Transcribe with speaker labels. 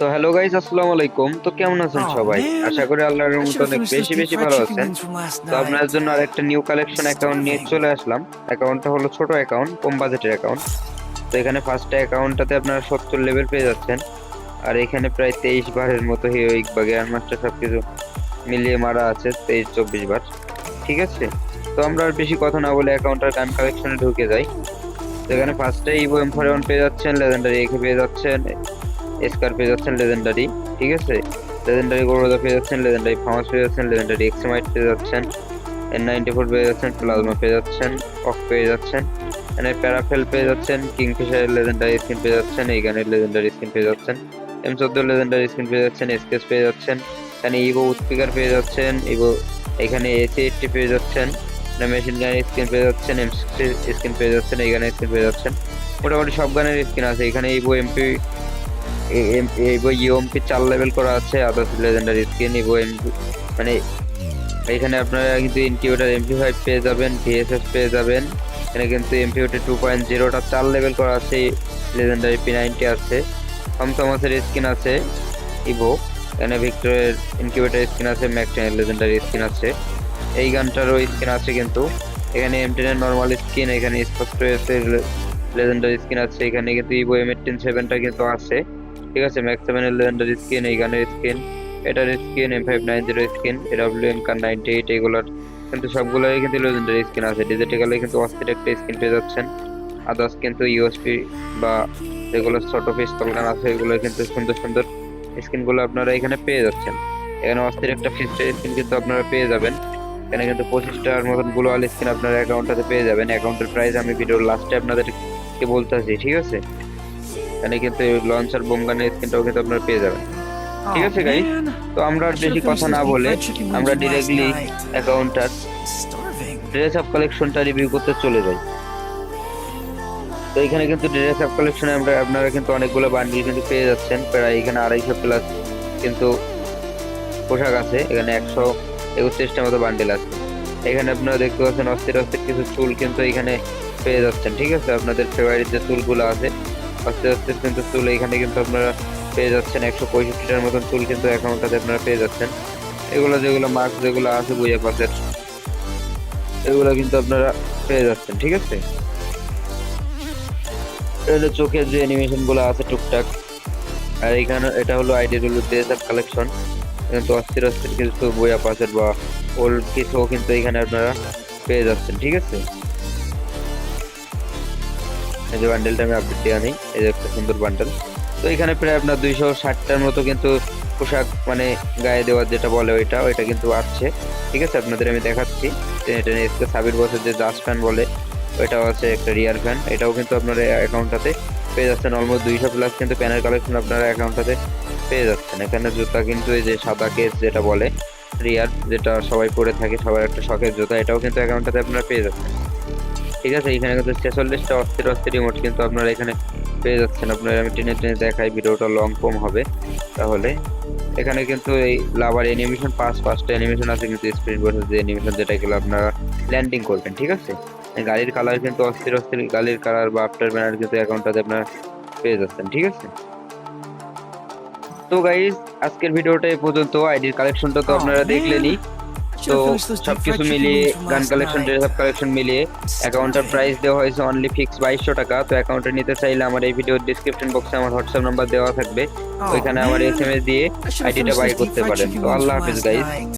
Speaker 1: তো hello guys আসসালামু আলাইকুম। তো কেমন আছেন
Speaker 2: Oh,
Speaker 1: সবাই? আশা করি আল্লাহর রহমতে অনেক বেশি বেশি ভালো আছেন। তো. আপনার জন্য আরেকটা নিউ কালেকশন অ্যাকাউন্ট নিয়ে চলে আসলাম। অ্যাকাউন্টটা হলো ছোট অ্যাকাউন্ট কম বাজেটের অ্যাকাউন্ট তো এখানে ফার্স্ট অ্যাকাউন্টটাতে আপনারা সত্তর লেভেল পেয়ে যাচ্ছেন। আর এখানে প্রায় তেইশ বারের মতো হিরোইক বা গ্র্যান্ড মাস্টার সব কিছু মিলিয়ে মারা আছে তেইশ চব্বিশ বার। ঠিক আছে? তো আমরা আর বেশি কথা না বলে অ্যাকাউন্টটার গান কালেকশনে ঢুকে যাই। তো এখানে ফার্স্টে ইভো এম ফোর পেয়ে যাচ্ছেন লেজেন্ডারি একে পেয়ে যাচ্ছেন এসকার পেয়ে যাচ্ছেন লেজেন্ডারি ঠিক আছে লেজেন্ডারি গোরোদা পেয়ে যাচ্ছেন লেজেন্ডারি ফার্মাস পেয়ে যাচ্ছেন লেজেন্ডারি এক্সমাইট পেয়ে যাচ্ছেন এন নাইনটি ফোর পেয়ে যাচ্ছেন প্লাজমা পেয়ে যাচ্ছেন অফ পেয়ে যাচ্ছেন এখানে প্যারাফেল পেয়ে যাচ্ছেন কিংফিশারের লেজেন্ডারি স্কিন পেয়ে যাচ্ছেন এই গানের লেজেন্ডারি স্কিন পেয়ে যাচ্ছেন এম চোদ্দ লেজেন্ডারি স্কিন পেয়ে যাচ্ছেন এসকেস পেয়ে যাচ্ছেন এখানে ইভো উৎপিকার পেয়ে যাচ্ছেন ইভো এখানে এসি এইটটি পেয়ে যাচ্ছেন মেশিন গানের স্কিন পেয়ে যাচ্ছেন এম স্কিন পেয়ে যাচ্ছেন এই গানের স্কিন পেয়ে যাচ্ছেন মোটামুটি সব গানের স্কিন আছে এখানে ইভো এমপি ইভো ইউএমপি চার লেভেল করা আছে others legendary skin evo MP মানে এখানে আপনারা কিন্তু ইনকিউবেটার এমপি ফাইভ পেয়ে যাবেন ভিএসএস পেয়ে যাবেন। এখানে কিন্তু এমপিউটি টু পয়েন্ট জিরোটা চার লেভেল করা আছে লেজেন্ডারি পি নাইনটি আছে। থমথমাসের স্কিন আছে ইভো এখানে ভিক্টরের ইনকিউবেটার স্কিন আছে ম্যাকটেনের লেজেন্ডারি স্কিন আছে। এই গানটারও স্কিন আছে কিন্তু। এখানে এম টেনের নর্মাল স্কিন এখানে স্পষ্ট লেজেন্ডারি স্কিন আছে, এখানে কিন্তু ইভো এম এইটিন সেভেনটা কিন্তু আছে। ঠিক আছে ম্যাক্স সেভেনের লেজেন্ডারি স্কিন এই গানের স্কিন এটার skin M five nine zero skin AW M Kar ninety eight এগুলোর কিন্তু সবগুলোই কিন্তু লেজেন্ডারি স্কিন আছে। ডিজিটালে কিন্তু অস্থির একটা স্কিন পেয়ে যাচ্ছেন। আদার্স কিন্তু ইউএসপি বা যেগুলো ছোট পিস্তল গান আছে এগুলো কিন্তু সুন্দর সুন্দর স্কিনগুলো আপনারা এখানে পেয়ে যাচ্ছেন। এখানে অস্থির একটা ফিস্টের স্কিন কিন্তু আপনারা পেয়ে যাবেন। এখানে কিন্তু পঁচিশটার মতন গ্লোয়াল স্কিন আপনার অ্যাকাউন্টটাতে পেয়ে যাবেন। অ্যাকাউন্টের প্রাইস আমি ভিডিওর লাস্টে আপনাদেরকে বলতে বলতেছি, ঠিক আছে? এখানে কিন্তু লঞ্চার বোম গানের স্কিনটাও কিন্তু আপনারা পেয়ে যাবেন। ঠিক
Speaker 2: Oh,
Speaker 1: আছে গাইস
Speaker 2: man.
Speaker 1: তো আমরা আর বেশি কথা না বলে আমরা ডিরেক্টলি
Speaker 2: night.
Speaker 1: অ্যাকাউন্টটার ড্রেস আপ কালেকশনটা রিভিউ করতে চলে যাই। তো এখানে কিন্তু ড্রেস আপ কালেকশনে আমরা আপনারা কিন্তু অনেকগুলো বান্ডিল কিন্তু পেয়ে যাচ্ছেন। প্রায় এখানে আড়াইশো প্লাস কিন্তু পোশাক আছে। এখানে একশো একত্রিশটার মতো বান্ডিল আছে। এখানে আপনারা দেখতে পাচ্ছেন অস্থির অস্থির কিছু চুল কিন্তু এখানে পেয়ে যাচ্ছেন। ঠিক আছে? আপনাদের ফেভারিট যে চুলগুলো আছে অস্থির অস্থির কিন্তু চুল এখানে কিন্তু আপনারা পেয়ে যাচ্ছেন। একশো পঁয়ষট্টিটার মতন চুল কিন্তু অ্যাকাউন্টটাতে আপনারা পেয়ে যাচ্ছেন। এগুলো যেগুলো মার্ক যেগুলো আছে বুঝে পাশের এগুলো কিন্তু আপনারা পেয়ে যাচ্ছেন, ঠিক আছে? এটা চোখের যে অ্যানিমেশনগুলো আছে টুকটাক। আর এখানে এটা হলো আইডি হলো ড্রেস কালেকশন কিন্তু অস্থির অস্থির কিছু বইয়া পাশের বা ওল্ড কিছু কিন্তু এখানে আপনারা পেয়ে যাচ্ছেন, ঠিক আছে? এই যে বান্ডেলটা আমি আপডেট দেওয়া নেই এই যে একটা সুন্দর বান্ডেল তো এখানে প্রায় আপনার দুইশো ষাটটার মতো কিন্তু পোশাক মানে গায়ে দেওয়ার যেটা বলে ওইটা ওইটা কিন্তু আসছে। ঠিক আছে, আপনাদের আমি দেখাচ্ছি। এটা এসকে সাবির বছর যে জাস্ট ফ্যান বলে, ওইটাও আছে একটা রিয়ার ফ্যান এটাও কিন্তু আপনার অ্যাকাউন্টটাতে পেয়ে যাচ্ছেন। অলমোস্ট দুইশো প্লাস কিন্তু প্যানের কালেকশন আপনারা অ্যাকাউন্টটাতে পেয়ে যাচ্ছেন। এখানে জুতা কিন্তু এই যে সাদা কেস যেটা বলে রিয়ার যেটা সবাই পরে থাকে, সবার একটা শখের জুতা, এটাও কিন্তু অ্যাকাউন্টটাতে আপনারা পেয়ে যাচ্ছেন। ঠিক আছে এখানে কিন্তু ছেচল্লিশটা অস্থির অস্থির রিমোট কিন্তু আপনারা এখানে পেয়ে যাচ্ছেন। আপনারা আমি টেনে টেনে দেখাই ভিডিওটা লং কম হবে। তাহলে এখানে কিন্তু এই লাভার অ্যানিমেশন পাঁচ পাঁচটা অ্যানিমেশন আছে কিন্তু স্প্রিন্ট বোর্ডের যে অ্যানিমেশন যেটা এগুলো আপনারা ল্যান্ডিং করবেন ঠিক আছে? গাড়ির কালার কিন্তু অস্থির অস্থির গাড়ির কালার বা আফটার ব্যানার কিন্তু অ্যাকাউন্টটাতে আপনারা পেয়ে যাচ্ছেন ঠিক আছে? তো গাইজ আজকের ভিডিওটা এই পর্যন্ত। আইডির কালেকশনটা তো
Speaker 2: Oh,
Speaker 1: আপনারা. দেখলেনই। তো সবকিছু মিলিয়ে গান কালেকশন. ড্রেস আপ কালেকশন মিলিয়ে অ্যাকাউন্টের প্রাইস দেওয়া হয়েছে অনলি ফিক্স বাইশশো টাকা। তো অ্যাকাউন্টে নিতে চাইলে আমার এই ভিডিওর ডিসক্রিপশন বক্সে আমার হোয়াটসঅ্যাপ নাম্বার দেওয়া থাকবে।
Speaker 2: Oh,
Speaker 1: ওইখানে আমার এস এম এস দিয়ে আইডিটা বাই করতে পারেন। তো আল্লাহ হাফিজ গাইজ.